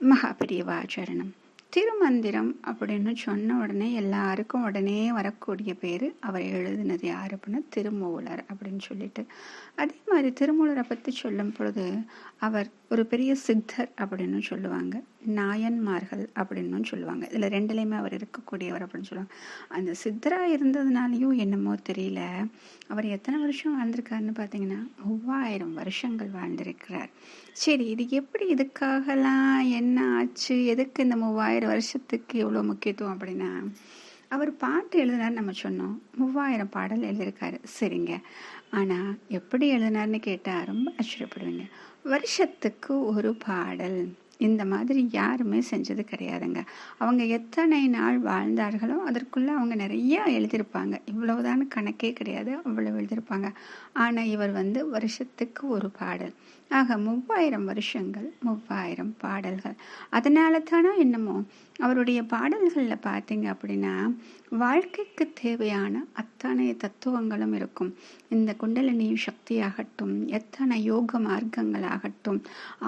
மகாபிரியவாச்சரணம் திருமந்திரம் அப்படின்னு சொன்ன உடனே எல்லாருக்கும் உடனே வரக்கூடிய பேர் அவர் எழுதினது யார் அப்படின்னா திருமூலர் அப்படின்னு சொல்லிட்டு. அதே மாதிரி திருமூலரை பற்றி சொல்லும் பொழுது அவர் ஒரு பெரிய சித்தர் அப்படின்னு சொல்லுவாங்க. நாயன்மார்கள் அப்படின்னு சொல்லுவாங்க. இதில் ரெண்டுலேயுமே அவர் இருக்கக்கூடியவர் அப்படின்னு சொல்லுவாங்க. அந்த சித்தராக இருந்ததுனாலையும் என்னமோ தெரியல. அவர் எத்தனை வருஷம் வாழ்ந்திருக்காருன்னு பார்த்தீங்கன்னா மூவாயிரம் வருஷங்கள் வாழ்ந்திருக்கிறார். சரி இது எப்படி இதுக்காகலாம்? என்ன ஆச்சு எதுக்கு இந்த மூவாயிரம் வருஷத்துக்கு எவ்வளோ முக்கியத்துவம் அப்படின்னா அவர் பாட்டு எழுதினார் நம்ம சொன்னோம். மூவாயிரம் பாடல் எழுதியிருக்காரு. சரிங்க. ஆனால் எப்படி எழுதினார்னு கேட்டால் ரொம்ப ஆச்சரியப்படுவீங்க. வருஷத்துக்கு ஒரு பாடல். இந்த மாதிரி யாருமே செஞ்சது கிடையாதுங்க. அவங்க எத்தனை நாள் வாழ்ந்தார்களோ அதற்குள்ளே அவங்க நிறைய எழுதியிருப்பாங்க. இவ்வளவுதான் கணக்கே கிடையாது அவ்வளவு எழுதியிருப்பாங்க. ஆனால் இவர் வந்து வருஷத்துக்கு ஒரு பாடல். ஆக மூவாயிரம் வருஷங்கள் மூவாயிரம் பாடல்கள். அதனால தானே என்னமோ அவருடைய பாடல்களில் பார்த்தீங்க அப்படின்னா வாழ்க்கைக்கு தேவையான அத்தனை தத்துவங்களும் இருக்கும். இந்த குண்டலினி சக்தியாகட்டும் எத்தனை யோக மார்க்கங்களாகட்டும்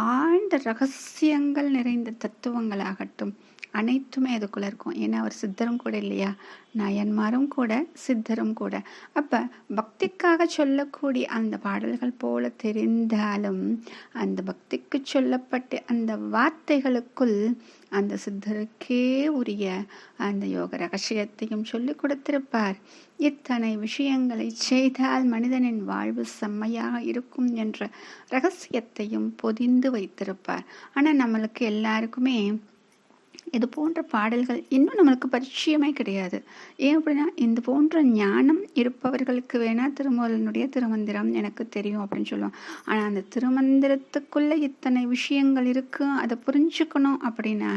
ஆழ்ந்த ரகசியங்கள் நிறைந்த தத்துவங்களாகட்டும். அனைத்துமே அதுக்குள்ளே இருக்கும். ஏன்னா அவர் சித்தரும் கூட இல்லையா? நயன்மாரும் கூட சித்தரும் கூட. அப்போ பக்திக்காக சொல்லக்கூடிய அந்த பாடல்கள் போல தெரிந்தாலும் அந்த பக்திக்கு சொல்லப்பட்ட அந்த வார்த்தைகளுக்குள் அந்த சித்தருக்கே உரிய அந்த யோக ரகசியத்தையும் சொல்லிக் கொடுத்திருப்பார். இத்தனை விஷயங்களை செய்தால் மனிதனின் வாழ்வு செம்மையாக இருக்கும் என்ற ரகசியத்தையும் பொதிந்து வைத்திருப்பார். ஆனால் நம்மளுக்கு எல்லாருக்குமே இது போன்ற பாடல்கள் இன்னும் நம்மளுக்கு பரிச்சயமே கிடையாது. ஏன் அப்படின்னா இந்த போன்ற ஞானம் இருப்பவர்களுக்கு வேணா திருமூலனுடைய திருமந்திரம் எனக்கு தெரியும் அப்படின்னு சொல்லுவோம் ஆனால் அந்த திருமந்திரத்துக்குள்ள இத்தனை விஷயங்கள் இருக்கு அதை புரிஞ்சுக்கணும் அப்படின்னா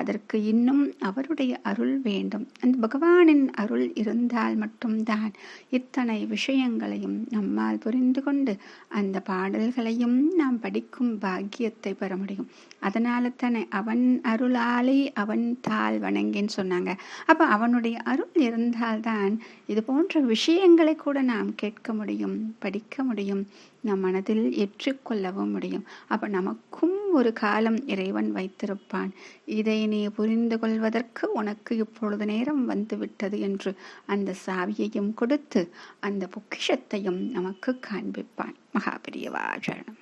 அதற்கு இன்னும் அவருடைய அருள் வேண்டும். அந்த பகவானின் அருள் இருந்தால் மட்டும்தான் இத்தனை விஷயங்களையும் நம்மால் புரிந்து கொண்டு அந்த பாடல்களையும் நாம் படிக்கும் பாக்கியத்தை பெற முடியும். அதனால தானே அவன் அருளாலே அவன் தாள் வணங்கின்னு சொன்னாங்க. அப்போ அவனுடைய அருள் இருந்தால்தான் இது போன்ற விஷயங்களை கூட நாம் கேட்க முடியும் படிக்க முடியும் நம் மனதில் ஏற்றுக்கொள்ளவும் முடியும். அப்போ நமக்கும் ஒரு காலம் இறைவன் வைத்திருப்பான். இதை நீ புரிந்து கொள்வதற்கு உனக்கு இப்பொழுது நேரம் வந்துவிட்டது என்று அந்த சாவியையும் கொடுத்து அந்த பொக்கிஷத்தையும் நமக்கு காண்பிப்பான். மகாபிரியவாச்சரணம்